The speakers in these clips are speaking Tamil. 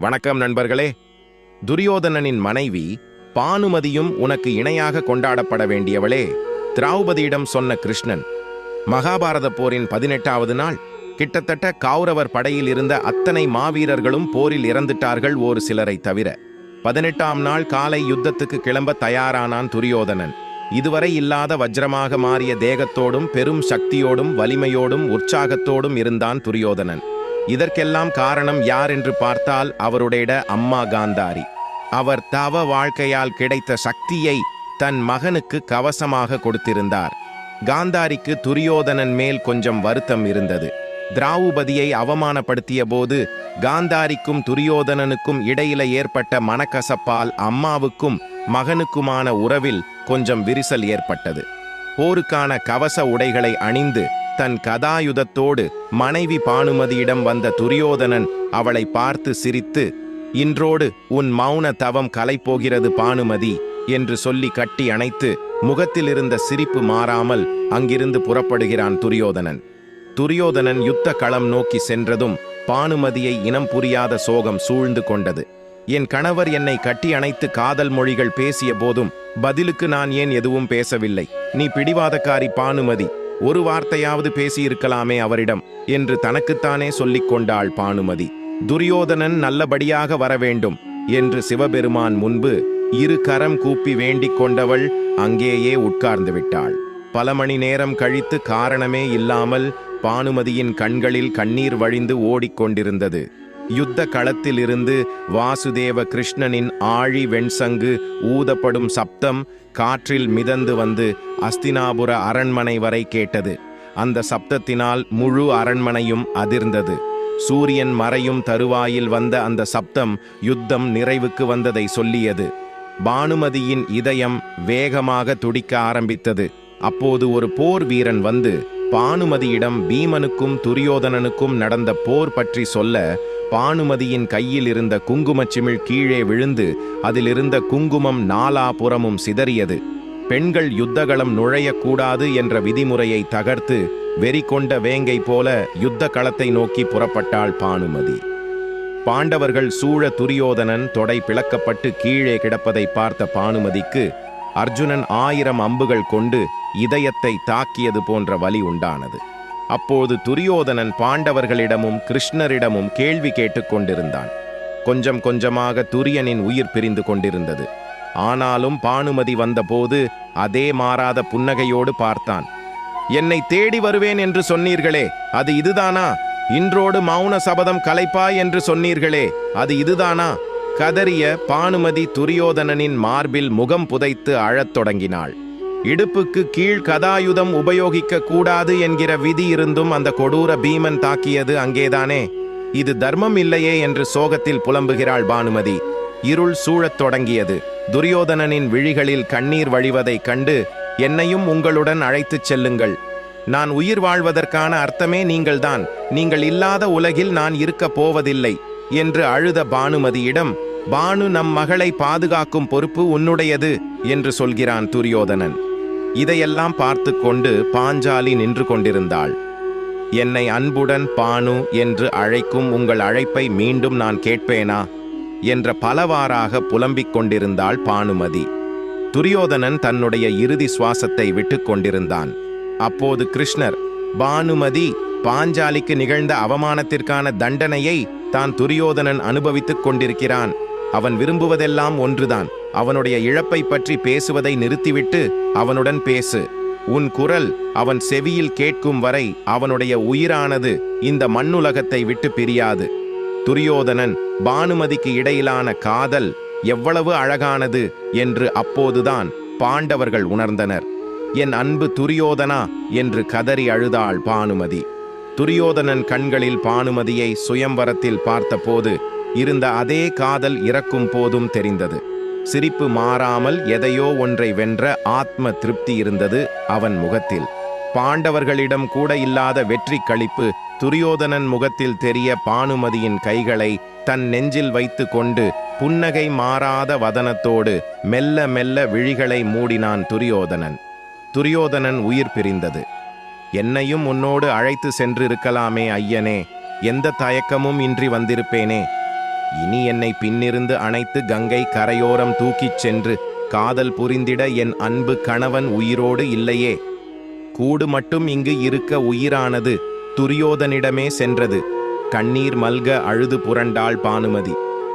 வணக்கம் நண்பர்களே. துரியோதனனின் மனைவி பானுமதியும் உனக்கு இணையாக கொண்டாடப்பட வேண்டியவளே திரௌபதியிடம் சொன்ன கிருஷ்ணன். மகாபாரத போரின் பதினெட்டாவது நாள் கிட்டத்தட்ட கௌரவர் படையில் இருந்த அத்தனை மாவீரர்களும் போரில் இறந்துட்டார்கள் ஒரு சிலரை தவிர. பதினெட்டாம் நாள் காலை யுத்தத்துக்கு கிளம்ப தயாரானான் துரியோதனன். இதுவரை இல்லாத வஜ்ரமாக மாறிய தேகத்தோடும் பெரும் சக்தியோடும் வலிமையோடும் உற்சாகத்தோடும் இருந்தான் துரியோதனன். இதற்கெல்லாம் காரணம் யார் என்று பார்த்தால் அவருடைய அம்மா காந்தாரி. அவர் தவ வாழ்க்கையால் கிடைத்த சக்தியை தன் மகனுக்கு கவசமாக கொடுத்திருந்தார். காந்தாரிக்கு துரியோதனன் மேல் கொஞ்சம் வருத்தம் இருந்தது. திராவுபதியை அவமானப்படுத்திய போது காந்தாரிக்கும் துரியோதனனுக்கும் இடையில ஏற்பட்ட மனக்கசப்பால் அம்மாவுக்கும் மகனுக்குமான உறவில் கொஞ்சம் விரிசல் ஏற்பட்டது. போருக்கான கவச உடைகளை அணிந்து தன் கதாயுதத்தோடு மனைவி பானுமதியிடம் வந்த துரியோதனன் அவளை பார்த்து சிரித்து இன்றோடு உன் மௌன தவம் கலைப்போகிறது பானுமதி என்று சொல்லி கட்டி அணைத்து முகத்திலிருந்த சிரிப்பு மாறாமல் அங்கிருந்து புறப்படுகிறான் துரியோதனன். துரியோதனன் யுத்த களம் நோக்கி சென்றதும் பானுமதியை இனம் புரியாத சோகம் சூழ்ந்து கொண்டது. என் கணவர் என்னை கட்டி அணைத்து காதல் மொழிகள் பேசிய போதும் பதிலுக்கு நான் ஏன் எதுவும் பேசவில்லை? நீ பிடிவாதக்காரி பானுமதி ஒரு வார்த்தையாவது பேசியிருக்கலாமே அவரிடம் என்று தனக்குத்தானே சொல்லிக் கொண்டாள் பானுமதி. துரியோதனன் நல்லபடியாக வர வேண்டும் என்று சிவபெருமான் முன்பு இரு கரம் கூப்பி வேண்டிக் கொண்டவள் அங்கேயே உட்கார்ந்து விட்டாள். பல மணி நேரம் கழித்து காரணமே இல்லாமல் பானுமதியின் கண்களில் கண்ணீர் வழிந்து ஓடிக்கொண்டிருந்தது யுத்த களத்திலிருந்து வாசுதேவ கிருஷ்ணனின் ஆழி வெண்சங்கு ஊதப்படும் சப்தம் காற்றில் மிதந்து வந்து அஸ்தினாபுர அரண்மனை வரை கேட்டது. அந்த சப்தத்தினால் முழு அரண்மனையும் அதிர்ந்தது. சூரியன் மறையும் தருவாயில் வந்த அந்த சப்தம் யுத்தம் நிறைவுக்கு வந்ததை சொல்லியது. பானுமதியின் இதயம் வேகமாக துடிக்க ஆரம்பித்தது. அப்போது ஒரு போர் வீரன் வந்து பானுமதியிடம் பீமனுக்கும் துரியோதனனுக்கும் நடந்த போர் பற்றி சொல்ல பானுமதியின் கையில் இருந்த குங்குமச்சிமிழ் கீழே விழுந்து அதிலிருந்த குங்குமம் நாலாபுறமும் சிதறியது. பெண்கள் யுத்தகளம் நுழையக்கூடாது என்ற விதிமுறையை தகர்த்து வெறி கொண்ட வேங்கை போல யுத்த களத்தை நோக்கி புறப்பட்டாள் பானுமதி. பாண்டவர்கள் சூழ துரியோதனன் தொடை பிளக்கப்பட்டு கீழே கிடப்பதை பார்த்த பானுமதிக்கு அர்ஜுனன் ஆயிரம் அம்புகள் கொண்டு இதயத்தை தாக்கியது போன்ற வலி உண்டானது. அப்போது துரியோதனன் பாண்டவர்களிடமும் கிருஷ்ணரிடமும் கேள்வி கேட்டுக்கொண்டிருந்தான் கொஞ்சம் கொஞ்சமாக துரியனின் உயிர் பிரிந்து கொண்டிருந்தது. ஆனாலும் பானுமதி வந்தபோது அதே மாறாத புன்னகையோடு பார்த்தான். என்னை தேடி வருவேன் என்று சொன்னீர்களே அது இதுதானா? இன்றோடு மௌன சபதம் கலைப்பாய் என்று சொன்னீர்களே அது இதுதானா? கதறிய பானுமதி துரியோதனனின் மார்பில் முகம் புதைத்து அழத் தொடங்கினாள். இடுப்புக்கு கீழ் கதாயுதம் உபயோகிக்க கூடாது என்கிற விதி இருந்தும் அந்த கொடூர பீமன் தாக்கியது அங்கேதானே? இது தர்மம் இல்லையே என்று சோகத்தில் புலம்புகிறாள் பானுமதி. இருள் சூழத் தொடங்கியது. துரியோதனனின் விழிகளில் கண்ணீர் வழிவதைக் கண்டு என்னையும் உங்களுடன் அழைத்துச் செல்லுங்கள். நான் உயிர் வாழ்வதற்கான அர்த்தமே நீங்கள்தான். நீங்கள் இல்லாத உலகில் நான் இருக்கப் போவதில்லை என்று அழுத பானுமதியிடம் பானு நம் மகளை பாதுகாக்கும் பொறுப்பு உன்னுடையது என்று சொல்கிறான் துரியோதனன். இதையெல்லாம் பார்த்து கொண்டு பாஞ்சாலி நின்று கொண்டிருந்தாள். என்னை அன்புடன் பானு என்று அழைக்கும் உங்கள் அழைப்பை மீண்டும் நான் கேட்பேனா? என்ற பலவாறாக புலம்பிக் கொண்டிருந்தாள் பானுமதி. துரியோதனன் தன்னுடைய இறுதி சுவாசத்தை விட்டுக் கொண்டிருந்தான். அப்போது கிருஷ்ணர் பானுமதி பாஞ்சாலிக்கு நிகழ்ந்த அவமானத்திற்கான தண்டனையை தான் துரியோதனன் அனுபவித்துக் கொண்டிருக்கிறான். அவன் விரும்புவதெல்லாம் ஒன்றுதான். அவனுடைய இழப்பை பற்றி பேசுவதை நிறுத்திவிட்டு அவனுடன் பேசு. உன் குரல் அவன் செவியில் கேட்கும் வரை அவனுடைய உயிரானது இந்த மண்ணுலகத்தை விட்டு பிரியாது. துரியோதனன் பானுமதிக்கு இடையிலான காதல் எவ்வளவு அழகானது என்று அப்போதுதான் பாண்டவர்கள் உணர்ந்தனர். என் அன்பு துரியோதனா என்று கதறி அழுதாள் பானுமதி. துரியோதனன் கண்களில் பானுமதியை சுயம்வரத்தில் பார்த்தபோது இருந்த அதே காதல் இறக்கும் போதும் தெரிந்தது. சிரிப்பு மாறாமல் எதையோ ஒன்றை வென்ற ஆத்ம திருப்தி இருந்தது அவன் முகத்தில். பாண்டவர்களிடம் கூட இல்லாத வெற்றி களிப்பு துரியோதனன் முகத்தில் தெரிய பானுமதியின் கைகளை தன் நெஞ்சில் வைத்து கொண்டு புன்னகை மாறாத வதனத்தோடு மெல்ல மெல்ல விழிகளை மூடினான் துரியோதனன். துரியோதனன் உயிர் பிரிந்தது. என்னையும் உன்னோடு அழைத்து சென்றிருக்கலாமே ஐயனே எந்த தயக்கமும் இன்றி வந்திருப்பேனே இனி என்னை பின்னிருந்து அணைத்து கங்கை கரையோரம் தூக்கிச் சென்று காதல் புரிந்திட என் அன்பு கணவன் உயிரோடு இல்லையே. கூடு மட்டும் இங்கு இருக்க உயிரானது துரியோதனிடமே சென்றது. கண்ணீர் மல்க அழுது புரண்டாள் பானுமதி.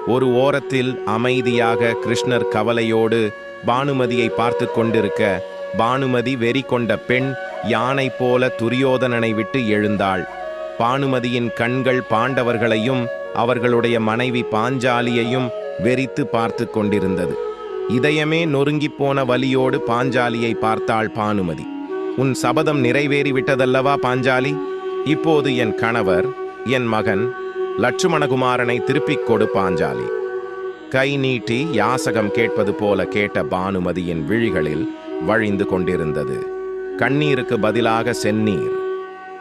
ஒரு ஓரத்தில் அமைதியாக கிருஷ்ணர் கவலையோடு பானுமதியை பார்த்து கொண்டிருக்க பானுமதி வெறி கொண்ட பெண் யானை போல துரியோதனனை விட்டு எழுந்தாள். பானுமதியின் கண்கள் பாண்டவர்களையும் அவர்களுடைய மனைவி பாஞ்சாலியையும் வெறித்து பார்த்து கொண்டிருந்தது. இதயமே நொறுங்கிப் போன வலியோடு பாஞ்சாலியை பார்த்தாள் பானுமதி. உன் சபதம் நிறைவேறி விட்டதல்லவா பாஞ்சாலி? இப்போது என் கணவர் என் மகன் லட்சுமணகுமாரனை திருப்பிக் கொடு பாஞ்சாலி. கை நீட்டி யாசகம் கேட்பது போல கேட்ட பானுமதியின் விழிகளில் வழிந்து கொண்டிருந்தது. கண்ணீருக்கு பதிலாக செந்நீர்.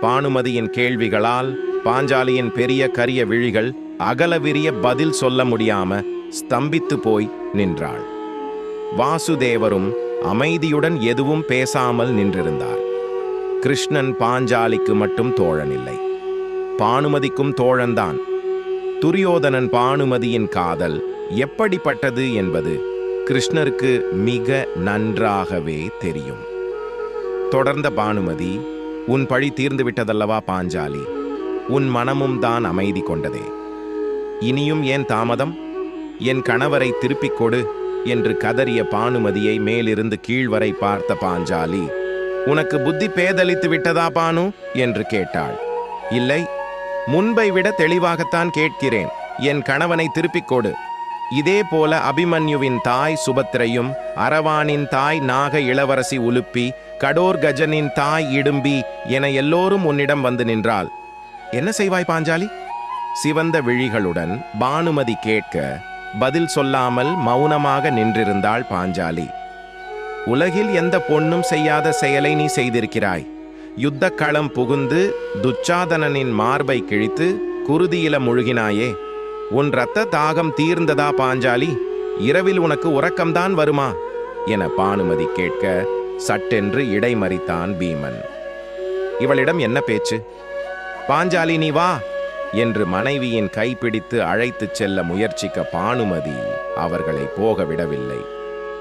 பானுமதியின் கேள்விகளால் பாஞ்சாலியின் பெரிய கரிய விழிகள் அகலவிரிய பதில் சொல்ல முடியாம ஸ்தம்பித்து போய் நின்றாள். வாசுதேவரும் அமைதியுடன் எதுவும் பேசாமல் நின்றிருந்தார். கிருஷ்ணன் பாஞ்சாலிக்கு மட்டும் தோழனில்லை. பானுமதிக்கும் தோழன்தான். துரியோதனன் பானுமதியின் காதல் எப்படிப்பட்டது என்பது கிருஷ்ணருக்கு மிக நன்றாகவே தெரியும். தொடர்ந்த பானுமதி உன் பழி தீர்ந்து விட்டதல்லவா பாஞ்சாலி? உன் மனமும் தான் அமைதி கொண்டதே. இனியும் ஏன் தாமதம்? என் கணவரை திருப்பிக் கொடு என்று கதறிய பானுமதியை மேலிருந்து கீழ்வரை பார்த்த பாஞ்சாலி உனக்கு புத்தி பேதலித்து விட்டதா பானு? என்று கேட்டாள். இல்லை முன்பை விட தெளிவாகத்தான் கேட்கிறேன். என் கணவனை திருப்பிக் கொடு. இதே போல அபிமன்யுவின் தாய் சுபத்திரையும் அரவானின் தாய் நாக இளவரசி உலுப்பி கடோர் கஜனின் தாய் இடும்பி என எல்லோரும் உன்னிடம் வந்து நின்றாள் என்ன செய்வாய் பாஞ்சாலி? சிவந்த விழிகளுடன் பானுமதி கேட்க பதில் சொல்லாமல் மௌனமாக நின்றிருந்தாள் பாஞ்சாலி. உலகில் எந்த பொண்ணும் செய்யாத செயலை நீ செய்திருக்கிறாய்? யுத்தக் களம் புகுந்து துச்சாதனனின் மார்பை கிழித்து குருதியில முழுகினாயே. உன் இரத்த தாகம் தீர்ந்ததா பாஞ்சாலி? இரவில் உனக்கு உறக்கம்தான் வருமா? என பானுமதி கேட்க சட்டென்று இடைமறித்தான் பீமன். இவளிடம் என்ன பேச்சு? பாஞ்சாலி நீ வா என்று மனைவியின் கைப்பிடித்து அழைத்துச் செல்ல முயற்சிக்க பானுமதி அவர்களை போக விடவில்லை.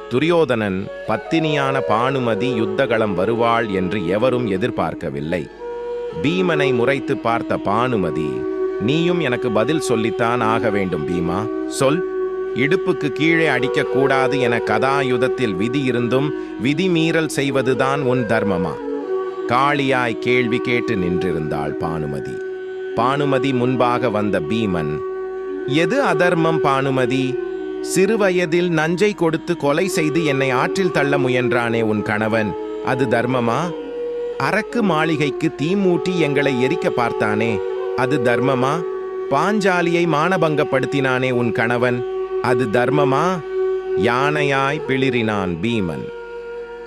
துரியோதனன் பத்தினியான பானுமதி யுத்தகளம் வருவாள் என்று எவரும் எதிர்பார்க்கவில்லை. பீமனை முறைத்து பார்த்த பானுமதி நீயும் எனக்கு பதில் சொல்லித்தான் ஆக வேண்டும் பீமா. சொல். இடுப்புக்கு கீழே அடிக்கக்கூடாது என கதாயுதத்தில் விதி இருந்தும் விதி மீறல் செய்வதுதான் உன் தர்மமா? காளியாய் கேள்வி கேட்டு நின்றிருந்தாள் பானுமதி. பானுமதி முன்பாக வந்த பீமன் எது அதர்மம் பானுமதி? சிறுவயதில் நஞ்சை கொடுத்து கொலை செய்து என்னை ஆற்றில் தள்ள முயன்றானே உன் கணவன் அது தர்மமா? அரக்கு மாளிகைக்கு தீ மூட்டி எங்களை எரிக்க பார்த்தானே அது தர்மமா? பாஞ்சாலியை மானபங்கப்படுத்தினானே உன் கணவன் அது தர்மமா? யானையாய் பிளிரினான் பீமன்.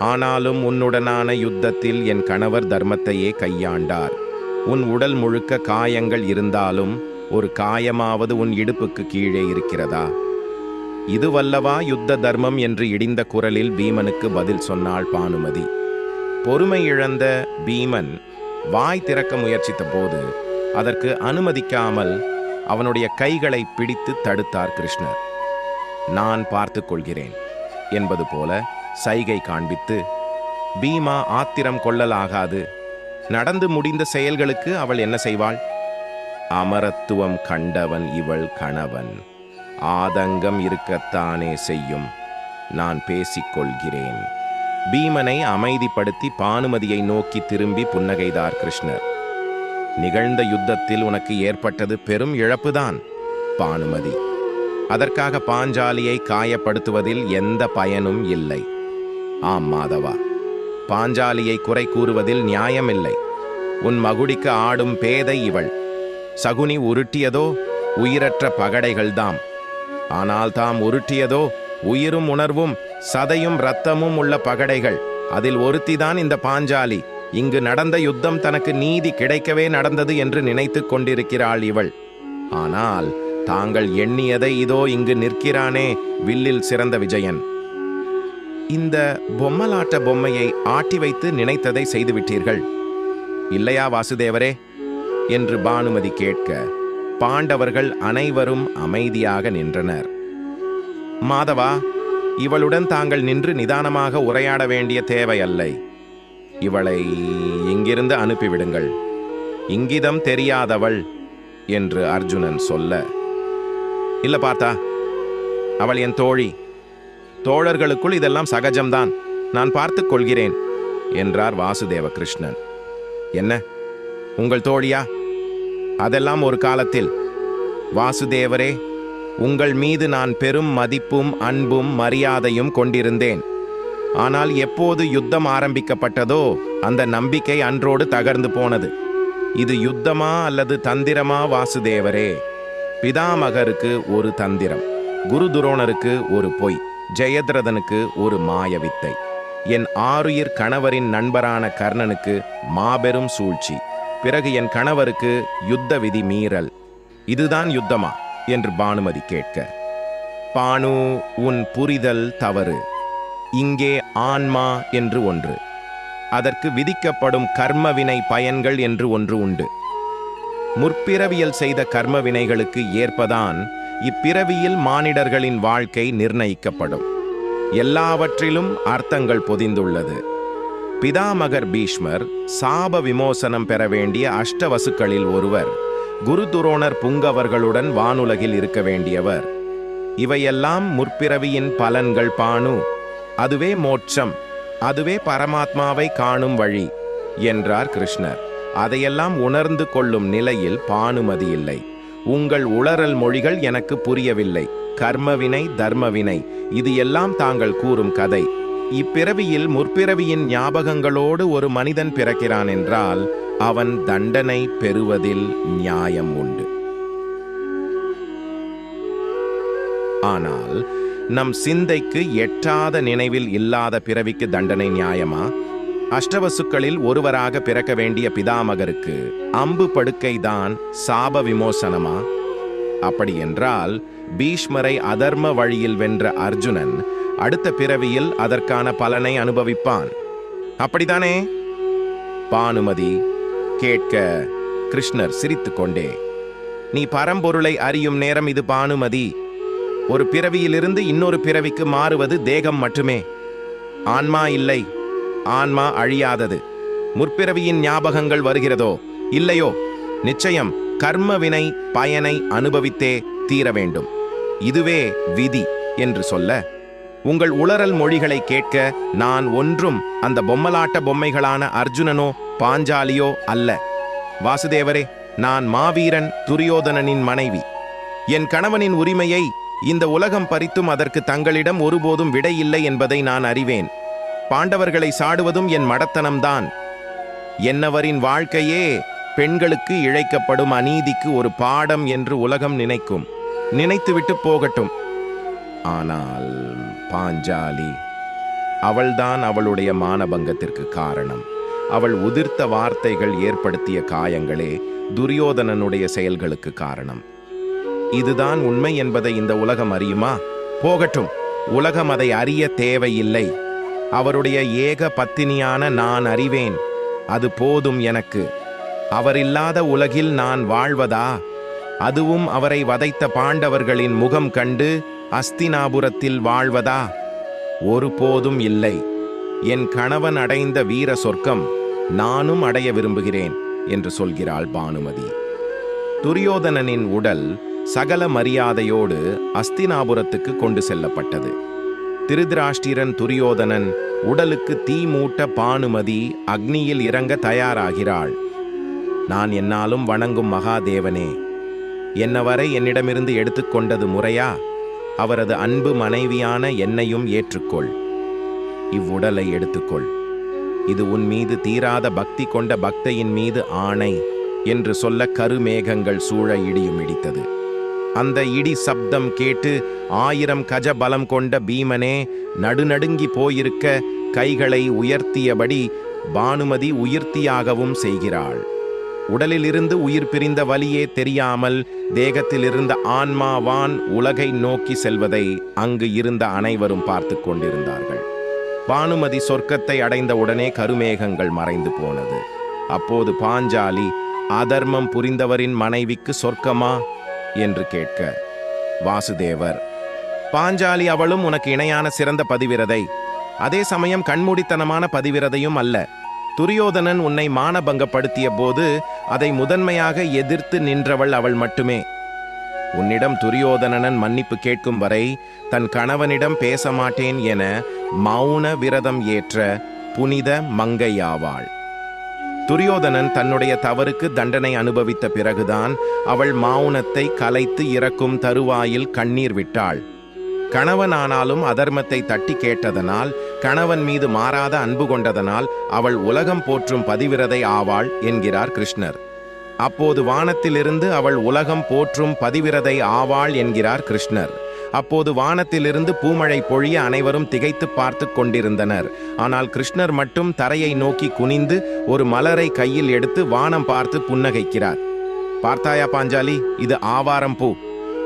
ஆனாலும் உன்னுடனான யுத்தத்தில் என் கணவர் தர்மத்தையே கையாண்டார். உன் உடல் முழுக்க காயங்கள் இருந்தாலும் ஒரு காயமாவது உன் இடுப்புக்கு கீழே இருக்கிறதா? இதுவல்லவா யுத்த தர்மம் என்று இடிந்த குரலில் பீமனுக்கு பதில் சொன்னாள் பானுமதி. பொறுமை இழந்த பீமன் வாய் திறக்க முயற்சித்த போது அதற்கு அனுமதிக்காமல் அவனுடைய கைகளை பிடித்து தடுத்தார் கிருஷ்ணர். நான் பார்த்து கொள்கிறேன் என்பது போல சைகை காண்பித்து பீமா ஆத்திரம் கொள்ளலாகாது. நடந்து முடிந்த செயல்களுக்கு அவள் என்ன செய்வாள்? அமரத்துவம் கண்டவன் இவள் கணவன். ஆதங்கம் இருக்கத்தானே செய்யும். நான் பேசிக்கொள்கிறேன். பீமனை அமைதிப்படுத்தி பானுமதியை நோக்கி திரும்பி புன்னகைதார் கிருஷ்ணர். நிகழ்ந்த யுத்தத்தில் உனக்கு ஏற்பட்டது பெரும் இழப்புதான் பானுமதி. அதற்காக பாஞ்சாலியை காயப்படுத்துவதில் எந்த பயனும் இல்லை. ஆம் மாதவா. பாஞ்சாலியை குறை கூறுவதில் நியாயமில்லை. உன் மகுடிக்கு ஆடும் பேதை இவள். சகுனி உருட்டியதோ உயிரற்ற பகடைகள்தாம். ஆனால் தாம் உருட்டியதோ உயிரும் உணர்வும் சதையும் இரத்தமும் உள்ள பகடைகள். அதில் ஒருத்திதான் இந்த பாஞ்சாலி. இங்கு நடந்த யுத்தம் தனக்கு நீதி கிடைக்கவே நடந்தது என்று நினைத்துக் கொண்டிருக்கிறாள் இவள். ஆனால் தாங்கள் எண்ணியதை இதோ இங்கு நிற்கிறானே வில்லில் சிறந்த விஜயன். இந்த பொம்மலாட்ட பொம்மையை ஆட்டி வைத்து நினைத்ததை செய்துவிட்டீர்கள். இல்லையா வாசுதேவரே? என்று பானுமதி கேட்க பாண்டவர்கள் அனைவரும் அமைதியாக நின்றனர். மாதவா இவளுடன் தாங்கள் நின்று நிதானமாக உரையாட வேண்டிய தேவை அல்லை இவளை இங்கிருந்து அனுப்பிவிடுங்கள். இங்கிதம் தெரியாதவள் என்று அர்ஜுனன் சொல்ல இல்ல பார்த்தா அவள் என் தோழி. தோழர்களுக்குள் இதெல்லாம் சகஜம்தான். நான் பார்த்து கொள்கிறேன் என்றார் வாசுதேவ கிருஷ்ணன் என்ன உங்கள் தோழியா? அதெல்லாம் ஒரு காலத்தில். வாசுதேவரே உங்கள் மீது நான் பெரும் மதிப்பும் அன்பும் மரியாதையும் கொண்டிருந்தேன். ஆனால் எப்போது யுத்தம் ஆரம்பிக்கப்பட்டதோ அந்த நம்பிக்கை அன்றோடு தகர்ந்து போனது. இது யுத்தமா அல்லது தந்திரமா வாசுதேவரே? பிதாமகருக்கு ஒரு தந்திரம் குரு துரோணருக்கு ஒரு பொய். ஜெயத்ரதனுக்கு ஒரு மாய வித்தை. என் ஆருயிர் கணவரின் நண்பரான கர்ணனுக்கு மாபெரும் சூழ்ச்சி. பிறகு என் கணவருக்கு யுத்த விதி மீறல். இதுதான் யுத்தமா? என்று பானுமதி கேட்க. பானு உன் புரிதல் தவறு. இங்கே ஆன்மா என்று ஒன்று. அதற்கு விதிக்கப்படும் கர்மவினை பயன்கள் என்று ஒன்று உண்டு. முற்பிறவியல் செய்த கர்ம வினைகளுக்கு ஏற்பதான் இப்பிறவியில் மானிடர்களின் வாழ்க்கை நிர்ணயிக்கப்படும். எல்லாவற்றிலும் அர்த்தங்கள் பொதிந்துள்ளது. பிதாமகர் பீஷ்மர் சாப விமோசனம் பெற வேண்டிய அஷ்டவசுக்களில் ஒருவர் குரு துரோணர் புங்கவர்களுடன் வானுலகில் இருக்க வேண்டியவர். இவையெல்லாம் முற்பிறவியின் பலன்கள் பானு அதுவே மோட்சம் அதுவே பரமாத்மாவை காணும் வழி என்றார் கிருஷ்ணர். அதையெல்லாம் உணர்ந்து கொள்ளும் நிலையில் பானுமதி இல்லை. உங்கள் உளறல் மொழிகள் எனக்கு புரியவில்லை. கர்மவினை தர்மவினை இது எல்லாம் தாங்கள் கூறும் கதை. இப்பிறவியில் முற்பிறவியின் ஞாபகங்களோடு ஒரு மனிதன் பிறக்கிறான் என்றால் அவன் தண்டனை பெறுவதில் நியாயம் உண்டு. ஆனால் நம் சிந்தைக்கு எட்டாத நினைவில் இல்லாத பிறவிக்கு தண்டனை நியாயமா? அஷ்டவசுக்களில் ஒருவராக பிறக்க வேண்டிய பிதாமகருக்கு அம்பு படுக்கைதான் சாப விமோசனமா? அப்படி என்றால் பீஷ்மரை அதர்ம வழியில் வென்ற அர்ஜுனன் அடுத்த பிறவியில் அதற்கான பலனை அனுபவிப்பான். அப்படிதானே பானுமதி கேட்க கிருஷ்ணர் சிரித்துக்கொண்டே நீ பரம்பொருளை அறியும் நேரம் இது பானுமதி. ஒரு பிறவியிலிருந்து இன்னொரு பிறவிக்கு மாறுவது தேகம் மட்டுமே. ஆன்மா இல்லை. ஆன்மா அழியாதது. முற்பிறவியின் ஞாபகங்கள் வருகிறதோ? இல்லையோ? நிச்சயம் கர்ம வினை பயனை அனுபவித்தே தீர வேண்டும். இதுவே விதி என்று சொல்ல உங்கள் உளறல் மொழிகளை கேட்க நான் ஒன்றும் அந்த பொம்மலாட்ட பொம்மைகளான அர்ஜுனனோ பாஞ்சாலியோ அல்ல. வாசுதேவரே நான் மாவீரன் துரியோதனனின் மனைவி. என் கணவனின் உரிமையை இந்த உலகம் பறித்தும் அதற்கு தங்களிடம் ஒருபோதும் விடையில்லை என்பதை நான் அறிவேன். பாண்டவர்களை சாடுவதும் என் மடத்தனம்தான். என்னவரின் வாழ்க்கையே பெண்களுக்கு இழைக்கப்படும் அநீதிக்கு ஒரு பாடம் என்று உலகம் நினைக்கும். நினைத்துவிட்டு போகட்டும். ஆனால் பாஞ்சாலி அவள்தான் அவளுடைய மானபங்கத்திற்கு காரணம். அவள் உதிர்த்த வார்த்தைகள் ஏற்படுத்திய காயங்களே துரியோதனனுடைய செயல்களுக்கு காரணம். இதுதான் உண்மை என்பதை இந்த உலகம் அறியுமா? போகட்டும். உலகம் அதை அறிய தேவையில்லை. அவருடைய ஏக பத்தினியான நான் அறிவேன். அது போதும் எனக்கு. அவரில்லாத உலகில் நான் வாழ்வதா? அதுவும் அவரை வதைத்த பாண்டவர்களின் முகம் கண்டு அஸ்தினாபுரத்தில் வாழ்வதா? ஒருபோதும் இல்லை. என் கணவன் அடைந்த வீர சொர்க்கம் நானும் அடைய விரும்புகிறேன் என்று சொல்கிறாள் பானுமதி. துரியோதனனின் உடல் சகல மரியாதையோடு அஸ்தினாபுரத்துக்கு கொண்டு செல்லப்பட்டது. திருதராஷ்டிரன் துரியோதனன் உடலுக்கு தீ மூட்ட பானுமதி அக்னியில் இறங்க தயாராகிறாள். நான் என்னாலும் வணங்கும் மகாதேவனே என்னவரை என்னிடமிருந்து எடுத்துக்கொண்டது முறையா? அவரது அன்பு மனைவியான என்னையும் ஏற்றுக்கொள். இவ்வுடலை எடுத்துக்கொள். இது உன் மீது தீராத பக்தி கொண்ட பக்தையின் மீது ஆணை என்று சொல்ல கருமேகங்கள் சூழ இடியும் இடித்தது. அந்த இடி சப்தம் கேட்டு ஆயிரம் கஜ பலம் கொண்ட பீமனே நடுநடுங்கி போயிருக்க கைகளை உயர்த்தியபடி பானுமதி உயிர்த்தியாகவும் செய்கிறாள். உடலிலிருந்து உயிர் பிரிந்த வலியே தெரியாமல் தேகத்திலிருந்த ஆன்மாவான் உலகை நோக்கி செல்வதை அங்கு இருந்த அனைவரும் பார்த்து கொண்டிருந்தார்கள். பானுமதி சொர்க்கத்தை அடைந்த உடனே கருமேகங்கள் மறைந்து போனது. அப்போது பாஞ்சாலி அதர்மம் புரிந்தவரின் மனைவிக்கு சொர்க்கமா? என்று கேட்க வாசுதேவர் பாஞ்சாலி அவளும் உனக்கு இணையான சிறந்த பதிவிரதை அதே சமயம் கண்மூடித்தனமான பதிவிரதையும் அல்ல. துரியோதனன் உன்னை மானபங்கப்படுத்திய போது அதை முதன்மையாக எதிர்த்து நின்றவள் அவள் மட்டுமே. உன்னிடம் துரியோதனன் மன்னிப்பு கேட்கும் வரை தன் கணவனிடம் பேச மாட்டேன் என மௌன விரதம் ஏற்ற புனித மங்கையாவாள். துரியோதனன் தன்னுடைய தவறுக்கு தண்டனை அனுபவித்த பிறகுதான் அவள் மௌனத்தை கலைத்து இறக்கும் தருவாயில் கண்ணீர் விட்டாள். கணவனானாலும் அதர்மத்தை தட்டி கேட்டதனால் கணவன் மீது மாறாத அன்பு கொண்டதனால் அவள் உலகம் போற்றும் பதிவிரதை ஆவாள் என்கிறார் கிருஷ்ணர். அப்போது வானத்திலிருந்து அவள் உலகம் போற்றும் பதிவிரதை ஆவாள் என்கிறார் கிருஷ்ணர். அப்போது வானத்திலிருந்து பூமழை பொழிய அனைவரும் திகைத்து பார்த்து கொண்டிருந்தனர். ஆனால் கிருஷ்ணர் மட்டும் தரையை நோக்கி குனிந்து ஒரு மலரை கையில் எடுத்து வானம் பார்த்து புன்னகைக்கிறார். பார்த்தாயா பாஞ்சாலி இது ஆவாரம் பூ.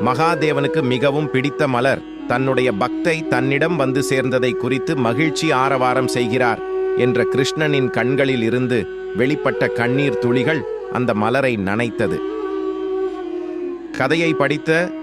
மகாதேவனுக்கு மிகவும் பிடித்த மலர். தன்னுடைய பக்தை தன்னிடம் வந்து சேர்ந்ததை குறித்து மகிழ்ச்சி ஆரவாரம் செய்கிறார் என்ற கிருஷ்ணனின் கண்களில் இருந்து வெளிப்பட்ட கண்ணீர் துளிகள் அந்த மலரை நனைத்தது. கதையை படித்த